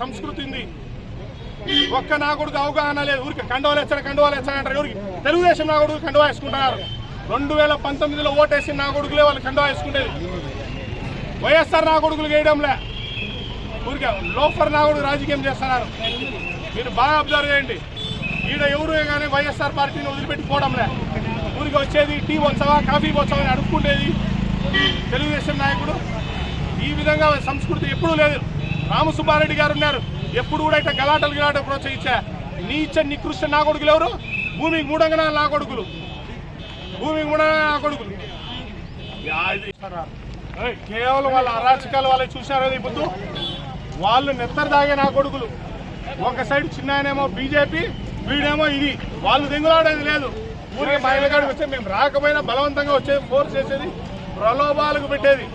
సంస్కృతి ఉంది. ఒక్క నాగుడికి అవగాహన లేదు. ఊరికి కండవాలు ఎచ్చడం కండవాలు ఎచ్చడం అంటారు. ఎవరికి? తెలుగుదేశం నా కొడుకు కండవా వేసుకుంటున్నారు. రెండు వేల పంతొమ్మిదిలో ఓటేసి నా కొడుకులే వాళ్ళు కండవా వేసుకునేది వైఎస్ఆర్ నాగుడుకులు వేయడంలే. ఊరికే లోఫర్ నాగుడు రాజకీయం చేస్తున్నారు. మీరు బాగా అబ్జర్వ్ చేయండి. ఈడ ఎవరు కానీ వైఎస్ఆర్ పార్టీని వదిలిపెట్టుకోవడంలే ఊరికి వచ్చేది టీ వచ్చావా కాఫీ వచ్చావా అని అడుక్కుండేది తెలుగుదేశం నాయకుడు. ఈ విధంగా సంస్కృతి ఎప్పుడూ లేదు. రామసుబ్బారెడ్డి గారు ఉన్నారు. ఎప్పుడు కూడా ఇట్లా గలాటలు గలాటలు ప్రోత్సహించా. నీచ నికృష్ట నా కొడుకులు ఎవరు? భూమికి మూడంగా నా కొడుకులు. భూమికి మూడంగా నా కొడుకులు. కేవలం వాళ్ళ అరాచకాలు వాళ్ళని చూశారో ఇప్పుడు వాళ్ళు నెత్తరు దాగే నా కొడుకులు. ఒక సైడ్ చిన్న ఆయనేమో బీజేపీ వీడేమో ఇది. వాళ్ళు దింగులాడేది లేదు. ఊరికి మా ఇళ్ళకాడికి వచ్చే మేము రాకపోయినా బలవంతంగా వచ్చేది ఫోర్స్ చేసేది ప్రలోభాలకు పెట్టేది.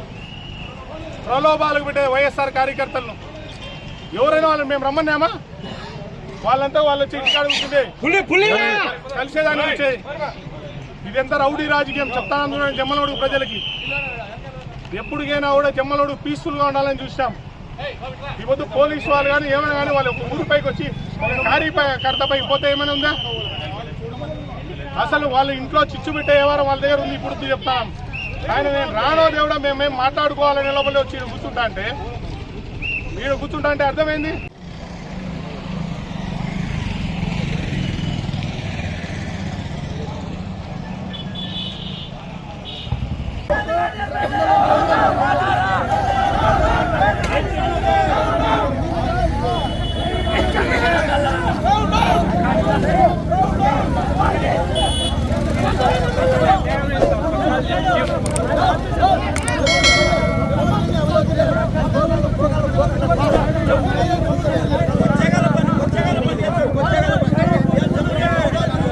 ప్రలోభాలకు పెట్టేది వైఎస్ఆర్ కార్యకర్తలను. ఎవరైనా వాళ్ళని మేము రమ్మన్నామా? వాళ్ళంతా వాళ్ళు కూర్చుంటే కలిసేదాన్ని వచ్చేది ఇదంతా రౌడీ రాజకీయం చెప్తాను జమ్మలోడు ప్రజలకి. ఎప్పటికైనా కూడా జమ్మలోడు పీస్ఫుల్గా ఉండాలని చూస్తాం ఈ పొద్దు పోలీసు వాళ్ళు కానీ ఏమైనా కానీ వాళ్ళు ఒక ఊరి పైకి వచ్చి ఒక కారీ పై కర్తపై పోతే ఏమైనా ఉందా? అసలు వాళ్ళ ఇంట్లో చిచ్చు పెట్టే వ్యవహారం వాళ్ళ దగ్గర ఉంది ఇప్పుడు చెప్తాం. ఆయన నేను రానో దేవుడా మేమేం మాట్లాడుకోవాలనే లోపల వచ్చి కూర్చుంటా అంటే మీరు కూర్చుంటా అంటే అర్థమైంది?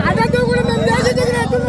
అదే దూకుడు మేము దేశ దిగినట్టు